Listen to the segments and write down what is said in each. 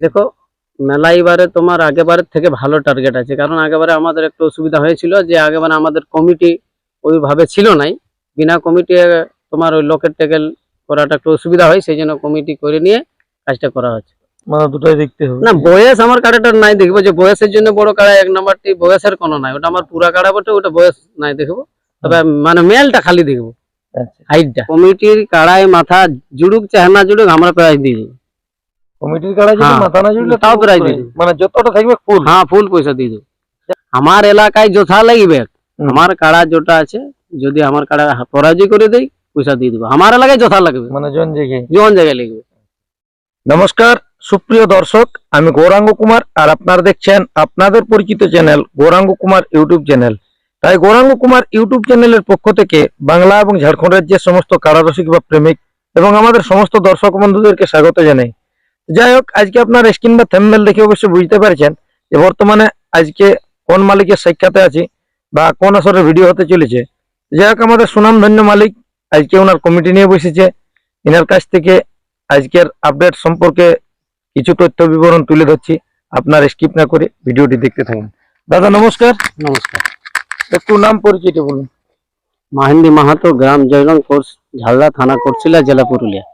দেখো মেলা এবারে তোমার আগেবারের থেকে ভালো টার্গেট আছে। কারণ আগেবারে আমাদের একটু অসুবিধা হয়েছিল যে আগেবারে আমাদের কমিটি ওইভাবে ছিল নাই। বিনা কমিটি তোমার ওই লকেট টেকেল করাটা একটু অসুবিধা হয় সেই জন্য কমিটি করে নিয়ে কাজটা করা হচ্ছে। মানে দুটাই দেখতে হবে। না বয়স আমার নাই দেখব যে বয়সের জন্য বড় কাড়া এক নাম্বারটি বয়সের কোনো নাই। ওটা আমার পুরা কাড়া বটে ওটা বয়স নাই দেখব। তবে মানে মেলটা খালি দেখব। আচ্ছা। হাইটটা কমিটির কাড়ায় মাথা জুড়ুক চাহে না জুড়ুক আমরা প্রায় দিয়ে কমিটির কাড়া যদি হ্যাঁ। মাথা না জুড়লে তাও প্রাইজ। দিবে। মানে যতটা থাকবে ফুল। হ্যাঁ ফুল পয়সা দিয়ে দেবো। আমার এলাকায় যথা লাগবে আমার কাড়া যেটা আছে যদি আমার কাড়া পরাজয় করে দেয় পয়সা দিয়ে দেবো। আমার এলাকায় যথা লাগবে। মানে জন জেগে। জন জায়গায় লাগবে নমস্কার সুপ্রিয় দর্শক আমি গৌরাঙ্গ কুমার আর আপনারা দেখছেন আপনাদের পরিচিত channel Gouranga Kumar YouTube channel. তাই গৌরাঙ্গ কুমার ইউটিউব চ্যানেলের পক্ষ থেকে বাংলা এবং ঝাড়খণ্ড রাজ্যের সমস্ত কারারসিক বা প্রেমিক এবং আমাদের সমস্ত দর্শক বন্ধুদেরকে স্বাগত জানাই। যাই হোক আজকে আপনার স্ক্রিন বা থেমমেল দেখে অবশ্যই বুঝতে পারছেন যে বর্তমানে আজকে কোন মালিকের সাক্ষাতে আছি বা কোন আসরের ভিডিও হতে চলেছে। যাই হোক আমাদের সুনামধন্য মালিক আজকে ওনার কমিটি নিয়ে বসেছে। এনার কাছ থেকে আজকের আপডেট সম্পর্কে কিছু তথ্য বিবরণ তুলে ধরছি। আপনার স্কিপ না করে ভিডিওটি দেখতে থাকুন। দাদা নমস্কার। নমস্কার। একটু নাম পরিচিত বলুন। মাহিন্দি মাহাতো গ্রাম জয়গঞ্জ কোর্স ঝালদা থানা কোটশিলা জেলা পুরুলিয়া।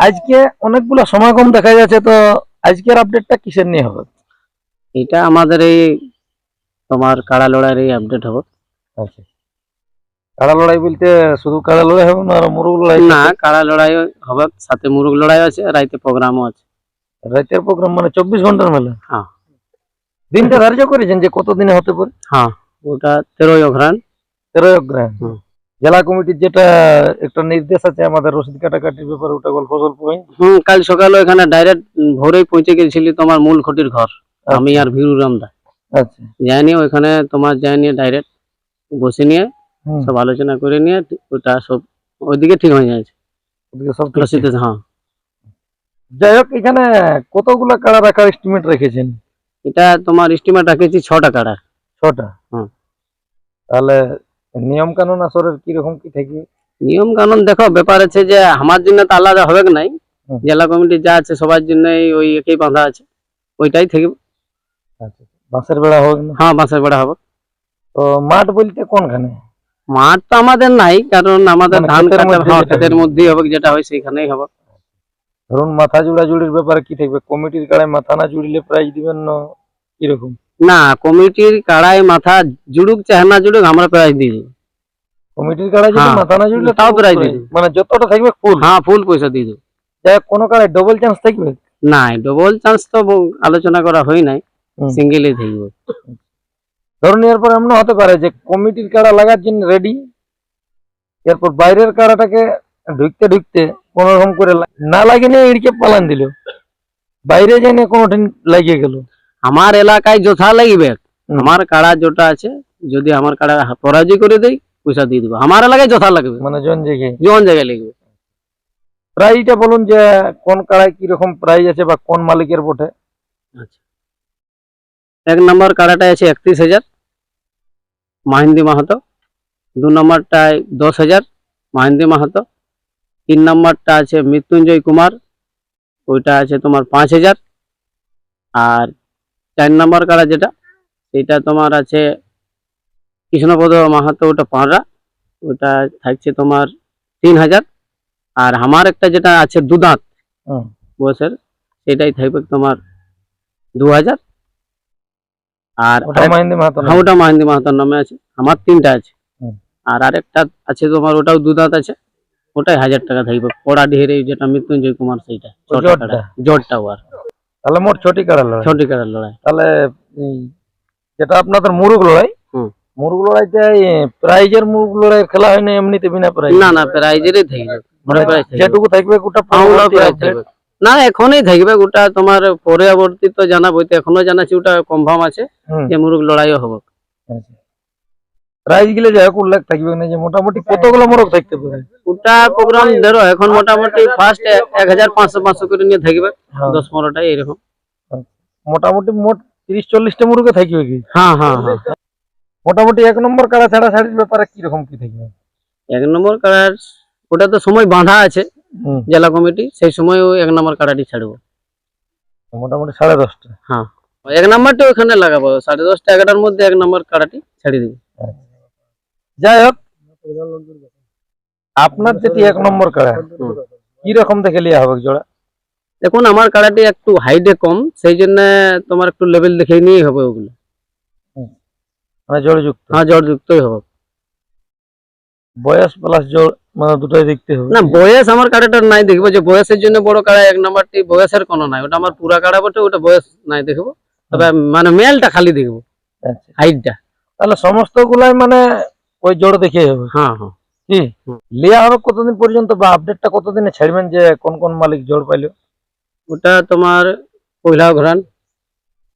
আজকে অনেকগুলো সমাগম দেখা যাচ্ছে তো আজকের আপডেটটা কিসের নিয়ে হবে? এটা আমাদের এই তোমার কাড়া লড়াইয়ের এই আপডেট হবে। আচ্ছা। কাড়া লড়াই বলতে শুধু কাড়া লড়াই হবে না আর মুরগ লড়াই না কাড়া লড়াই হবে সাথে মুরগ লড়াই আছে রাইতে প্রোগ্রামও আছে। রাইতের প্রোগ্রাম মানে চব্বিশ ঘণ্টার মেলা? হ্যাঁ। দিনটা ধার্য করেছেন যে কতদিনে হতে পারে? হ্যাঁ ওটা তেরোই অঘ্রান তেরোই অগ্রহায়ণ হুম। জেলা কমিটির যেটা একটা নির্দেশ আছে আমাদের রসিদ কাটাকাটির ব্যাপারে ওটা গল্প হয়। হুম কাল সকালে এখানে ডাইরেক্ট ভোরেই পৌঁছে গেছিলি তোমার মূল খটির ঘর আমি আর ভিরু রামদা। আচ্ছা। যাইনি ওইখানে তোমার যাইনি ডাইরেক্ট বসে নিয়ে সব আলোচনা করে নিয়ে ওটা সব ওইদিকে ঠিক হয়ে যাচ্ছে। ওদিকে সব ঠিক হ্যাঁ যাই হোক এখানে কতগুলো কাড়া রাখার এস্টিমেট রেখেছেন? এটা তোমার এস্টিমেট রাখেছি ছটা কাড়া। ছটা? হুম। তাহলে নিয়ম কানুন আসরের কীরকম কি থাকবে নিয়ম কানুন দেখো ব্যাপার আছে যে আমার জন্য তো আলাদা হবে নাই? জেলা কমিটি যা আছে সবার জন্যই ওই একই বাঁধা আছে। ওইটাই থেকে। আচ্ছা বাঁশের বেড়া না? হ্যাঁ বাঁশের বেড়া হবে। তো মাঠ বলতে কোনখানে? মাঠ তো আমাদের নাই কারণ আমাদের মানে ধান মধ্যে হ্যাঁ, হবে। মধ্যেই হবে যেটা হয় সেইখানেই হবে। ধরুন মাথা জুড়া জুড়ির ব্যাপারে কি থাকবে? কমিটির কাড়ায় মাথা না জুড়িলে প্রাইজ দিবেন না কীরকম? না কমিটির কাড়ায় মাথা জুড়ুক চাহে না জুড়ুক আমরা প্রাইজ দিয়ে দেবো কমিটির কাড়ায় যদি হ্যাঁ। মাথা না জুড়লে তাও প্রাইজ prize। মানে যতটা থাকবে ফুল হ্যাঁ ফুল পয়সা দিয়ে দেবো যাই কোনো কাড়ায় ডবল চান্স থাকবে? না ডবল চান্স তো আলোচনা করা হয় নাই। সিঙ্গেলই থাকবে। ধরুন এরপর এমন হতে পারে যে কমিটির কাড়া লাগার জন্য রেডি এরপর বাইরের কাড়াটাকে ঢুকতে ঢুকতে কোন রকম করে না লাগে নিয়ে ইড়কে পালান দিল। বাইরে জেনে কোনোদিন লাগিয়ে গেল। আমার এলাকায় যথা লাগবে আমার কাড়া যেটা আছে যদি আমার কাড়া পরাজয় করে দেয় পয়সা দিয়ে দেবো। আমার এলাকায় যথা লাগবে। মানে জন জেগে জন জায়গায় লাগবে। প্রাইজটা বলুন যে কোন কাড়ায় কীরকম প্রাইজ আছে বা কোন মালিকের বটে? আচ্ছা। এক নম্বর কাড়াটা আছে একত্রিশ হাজার মাহিন্দি মাহাতো। দু নম্বরটায় দশ হাজার মাহিন্দি মাহাতো। তিন নম্বরটা আছে মৃত্যুঞ্জয় কুমার ওইটা আছে তোমার পাঁচ হাজার। আর চার নম্বর কাড়া যেটা? সেটা তোমার আছে কৃষ্ণপদ মাহাতো ওটা পাঁড়া ওটা থাকছে তোমার তিন হাজার। আর আমার একটা যেটা আছে দুদাঁত হুম। বয়সের সেটাই থাকবে তোমার দু হাজার। আর ওটা মাহিন্দি মাহাতো হ্যাঁ ওটা মাহিন্দি মাহাতার নামে আছে। আমার তিনটা আছে। আর আরেকটা আছে তোমার ওটাও দুদাঁত আছে। ওটাই হাজার টাকা থাকবে। পড়া ঢেরে যেটা মৃত্যুঞ্জয় কুমার সেইটা। ওই ছটা তাহলে মোট ছটি কাড়া লড়াই। ছটি কাড়ার লড়াই। তাহলে যেটা আপনাদের মুরুগ লড়াই। মুরুগ লড়াইতে প্রাইজের মুরুগ লড়াই খেলা হয় না এমনিতে বিনা প্রাইজ। না না প্রাইজেরই থাকবে মানে যেটুকু থাকবে ওটা হ্যাঁ, প্রাইজ থাকবে। না এখনই থাকবে ওটা তোমার পরবর্তী তো জানাব এখনও জানাচ্ছি ওটা কনফার্ম আছে যে মুরুগ লড়াইও হবে। গুলো যাই হোক উল্লেখ থাকবে না যে মোটামুটি কতগুলো মোরগ থাকতে পারে? ওটা প্রোগ্রাম ধরো এখন মোটামুটি ফার্স্ট এক হাজার পাঁচশো পাঁচশো করে নিয়ে থাকবে হ্যাঁ। দশ পনেরোটা এরকম। মোটামুটি মোট তিরিশ চল্লিশটা মুরগে থাকবে কি? হ্যাঁ হ্যাঁ হ্যাঁ। মোটামুটি এক নম্বর কাড়া ছাড়া ছাড়ির ব্যাপারে কীরকম কি থাকবে? এক নম্বর কাড়ার ওটা তো সময় বাঁধা আছে জেলা কমিটি সেই সময় ওই এক নম্বর কাড়াটি ছাড়বো। মোটামুটি সাড়ে দশটা। হ্যাঁ। এক নাম্বারটা ওখানে লাগাবো সাড়ে দশটা এগারোটার মধ্যে এক নাম্বার কাড়াটি ছাড়িয়ে দিবি। যাই হোক আপনার যেটি এক নম্বর কাড়া। কি রকম দেখে লিয়া হবে জোড়া? দেখুন আমার কাড়াটি একটু হাইটে কম সেই জন্য তোমার একটু লেভেল দেখে নিয়েই হবে ওগুলো। মানে জোর হ্যাঁ জড়যুক্তই হবে। বয়স প্লাস জোর মানে দুটোই দেখতে হবে। না বয়স আমার কাড়াটার নাই দেখব যে বয়সের জন্য বড় কাড়া এক নাম্বারটি বয়সের কোনো নাই। ওটা আমার পুরা কাড়া বটে ওটা বয়স নাই দেখব। তবে মানে মেলটা খালি দেখব আচ্ছা। হাইটটা তাহলে সমস্ত গুলাই মানে ওই জোর দেখে হবে হ্যাঁ হ্যাঁ। কি। লিয়া হবে কতদিন পর্যন্ত বা আপডেটটা কতদিনে ছাড়বেন যে কোন কোন মালিক জোর পাইলো? ওটা তোমার পয়লা ঘরান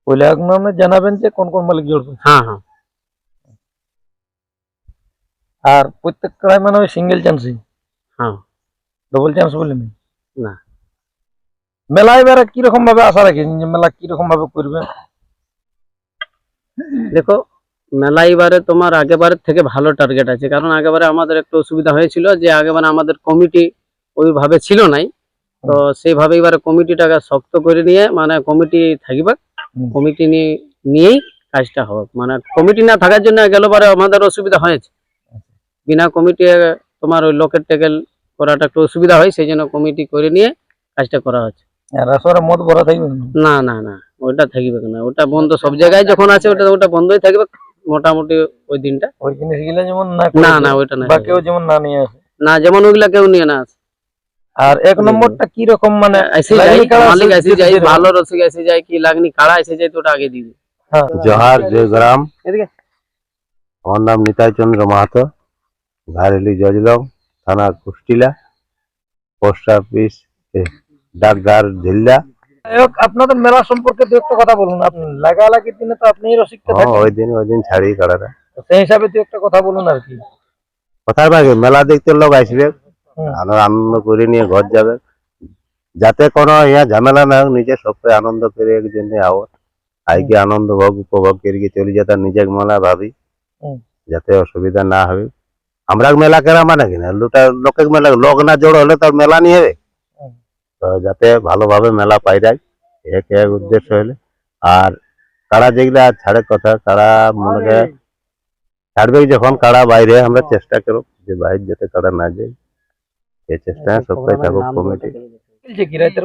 পয়লা নামে জানাবেন যে কোন কোন মালিক পাইছে। হ্যাঁ হ্যাঁ। আর প্রত্যেক কড়াই মানে ওই সিঙ্গেল চান্সই হ্যাঁ। ডবল চান্স বলেনি না। মেলা এবারে কীরকম ভাবে আশা রাখেন যে মেলা কীরকম ভাবে করবে দেখো মেলা এবারে তোমার আগেবারের থেকে ভালো টার্গেট আছে। কারণ আগেবারে আমাদের একটু অসুবিধা হয়েছিল যে আগেবারে আমাদের কমিটি ওইভাবে ছিল নাই। তো সেইভাবে এবারে কমিটিটাকে শক্ত করে নিয়ে মানে কমিটি থাকবে কমিটি নিয়েই কাজটা হবে। মানে কমিটি না থাকার জন্য গেলবারে আমাদের অসুবিধা হয়েছে। বিনা কমিটি তোমার ওই লোকের টেকেল করাটা একটু অসুবিধা হয় সেই জন্য কমিটি করে নিয়ে কাজটা করা হচ্ছে। মদ ভরা থাকবে না? না না না ওটা থাকবে না ওটা বন্ধ সব জায়গায় যখন আছে ওটা ওটা বন্ধই থাকবে। মোটামুটি ওই দিনটা। ওই জিনিসগুলো যেমন না না না ওইটা না। বা কেউ যেমন না নিয়ে আসে। না যেমন ওইগুলা কেউ নিয়ে না আসে। আর এক নম্বরটা কি রকম মানে এসে যায় মালিক এসে যায় ভালো রসিক এসে যায় কি লাগনি কাড়া এসে যায় তো ওটা আগে দিবি হ্যাঁ। জোহার জয়গ্রাম এদিকে। আমার নাম নিতাই চন্দ্র মাহাতো ঘারেলি জজলং থানা কুষ্টিলা পোস্ট অফিস ডাকঘর ঝিল্লা। যাই হোক, আপনাদের মেলা সম্পর্কে দু একটা কথা বলুন। আপনি লাগালাগির দিনে তো আপনি হ্যাঁ, থাকেন। ওই দিন ওই দিন ছাড়ি কাড়াটা সেই হিসাবে দু একটা কথা বলুন আর কি। পাবে মেলা দেখতে লোক আসবে। আর আনন্দ করে নিয়ে ঘর যাবে। যাতে কোনো ইয়া ঝামেলা না হোক নিজে সবাই আনন্দ করে এক জন্য আও আইকে আনন্দ ভোগ উপভোগ করে চলে যেতে নিজে মেলা ভাবি। যাতে অসুবিধা না হবে। আমরা মেলা কেরা মানে কিনা লোটা লোকের মেলা লোক না জোড় হলে তার মেলা নিয়ে হবে। যাতে ভালোভাবে মেলা পাই যায় এক এক উদ্দেশ্য হলে আর কারা যেগুলা ছাড়ে কথা কারা মনে করে ছাড়বে যখন কারা বাইরে আমরা চেষ্টা করব যে বাইরে যাতে কারা না যায়। এই চেষ্টা সবাই থাকুক কমিটি।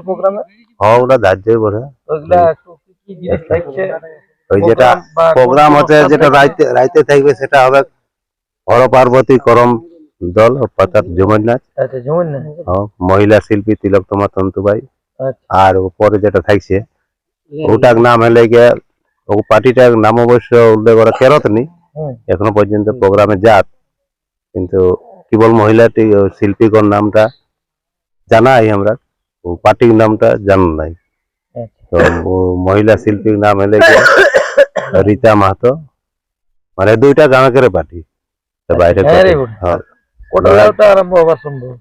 প্রোগ্রামে? হ্যাঁ ওগুলা ধার্যই বলে। ওই যেটা প্রোগ্রাম হচ্ছে যেটা রাইতে রাইতে থাকবে সেটা হবে হর পার্বতী করম। দল অর্থাৎ ঝুমর নাচ আচ্ছা মহিলা শিল্পী তিলকতমা তন্তুবাই আচ্ছা। আর উপরে যেটা থাকছে ওটার নাম হলে গিয়ে ও পার্টিটার নাম অবশ্য উল্লেখ করা কেরত নি এখনও পর্যন্ত প্রোগ্রামে যাত কিন্তু কেবল মহিলাটি শিল্পীগণ নামটা জানাই আমরা। ও পার্টির নামটা জানা নাই। আচ্ছা। তো ও মহিলা শিল্পীর নাম হলে গিয়ে রীতা মাহাতো। মানে দুইটা গাঁকের পার্টি। বাইরে হ্যাঁ। আরম্ভ সম্ভব।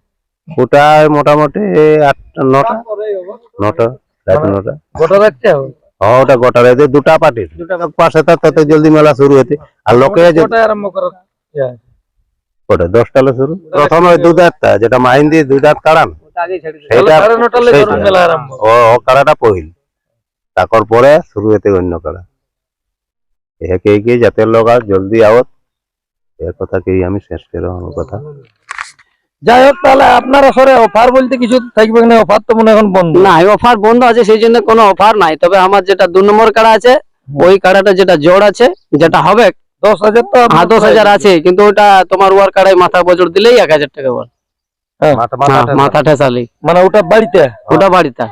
ওটা মোটামুটি আটটা নটা নটা রাত মানে- নটা। গোটা রাখতে হবে? হ্যাঁ ওটা গোটা রাতে দুটা পাশে তত জলদি মেলা শুরু হতে আর লোকে যে গোটা আরম্ভ শুরু। প্রথম ওই হাতটা যেটা মাইন দিয়ে দুধ হাত কাড়ান। ও কাড়াটা পহিল। তারপর পরে শুরু হতে অন্য কাড়া। একে একে যাতে লোক আর জলদি আওত। এ কথাকেই আমি শেষ করে আমার কথা। যাই হোক তাহলে আপনার আসরে অফার বলতে কিছু থাকবে না অফার তো মনে এখন বন্ধ। না অফার বন্ধ আছে সেই জন্য কোনো অফার নাই। তবে আমার যেটা দু নম্বর কাড়া আছে ওই কাড়াটা যেটা জোড় আছে যেটা হবে দশ হাজার তো হ্যাঁ দশ হাজার আছে কিন্তু ওটা তোমার ওয়ার কাড়ায় মাথা বজর দিলেই এক হাজার টাকা বল। হ্যাঁ, মাথা ঠেসালি। মানে ওটা বাড়িতে? ওটা বাড়িতে।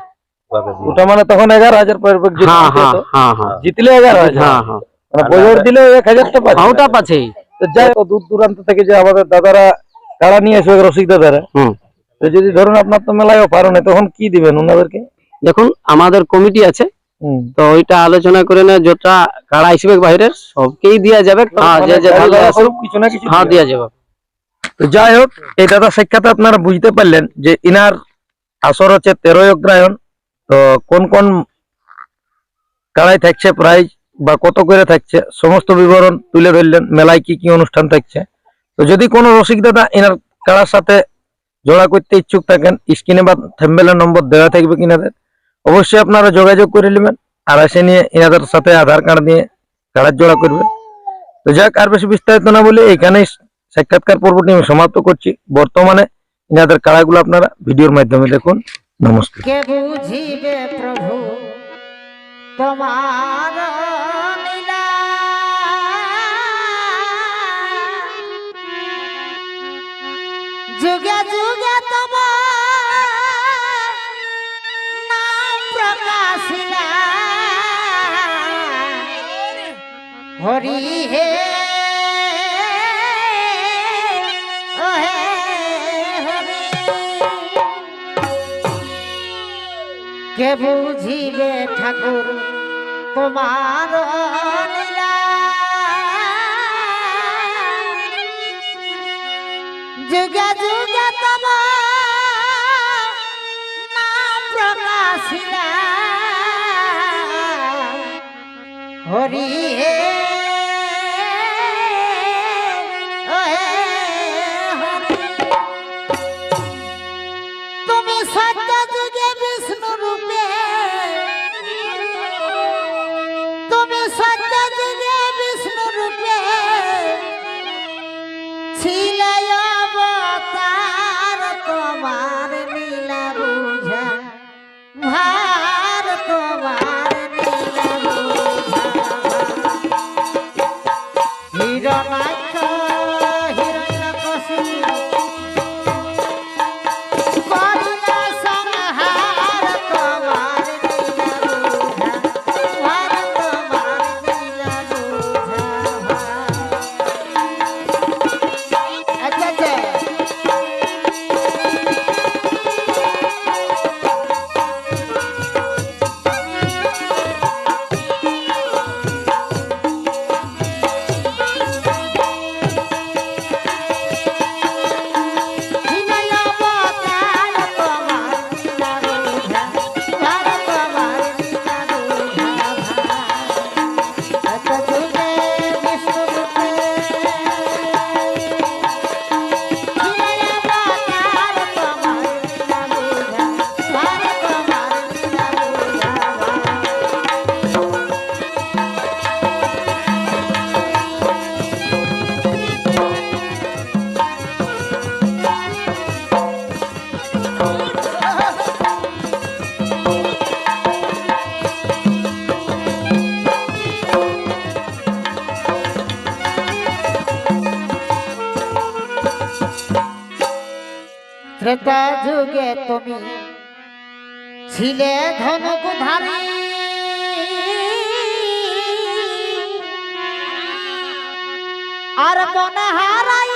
ওটা মানে তখন এগারো হাজার জিতলে হ্যাঁ হ্যাঁ। হ্যাঁ হ্যাঁ। এগারো হাজার। হ্যাঁ হ্যাঁ। মানে বজর দিলে এক হাজার তো পাচ্ছে। হ্যাঁ, ওটা পাচ্ছেই। যাই হোক, দূর দূরান্ত থেকে যে আমাদের দাদারা কাড়া নিয়ে আসবে রসিক দাদারা হুম। তো যদি ধরুন আপনার তো মেলায় অফার নেই তখন কি দিবেন ওনাদেরকে? দেখুন আমাদের কমিটি আছে তো ওইটা আলোচনা করে না যেটা কাড়া আসবে বাইরের সবকেই দেওয়া যাবে হ্যাঁ কিছু না কিছু হ্যাঁ দেওয়া যাবে। তো যাই হোক এই দাদা সাক্ষাতে আপনারা বুঝতে পারলেন যে ইনার আসর হচ্ছে তেরোই অগ্রায়ণ তো কোন কোন কাড়াই থাকছে প্রাইজ বা কত করে থাকছে, সমস্ত বিবরণ তুলে ধরলেন, মেলায় কি কি অনুষ্ঠান থাকছে। তো যদি কোনো রসিক দাদা এনার কাড়ার সাথে জোড়া করতে ইচ্ছুক থাকেন, স্ক্রিনে বা থেম্বেলের নম্বর দেওয়া থাকবে কিনাদের, অবশ্যই আপনারা যোগাযোগ করে নেবেন, আর এসে নিয়ে এনাদের সাথে আধার কার্ড নিয়ে কার্ড জোড়া করবেন। তো যাক, আর বেশি বিস্তারিত না বলে এখানেই সাক্ষাৎকার পর্বটি আমি সমাপ্ত করছি। বর্তমানে এনাদের কাড়াগুলো আপনারা ভিডিওর মাধ্যমে দেখুন। নমস্কার। তোমার কে বুঝিবে ঠাকুর তোমার যুগে যুগে তোমার নাম প্রকাশিলা। হরি ত্রেতা যুগে তুমি ছিলে ধনুক ধারি আর মনে হারাইল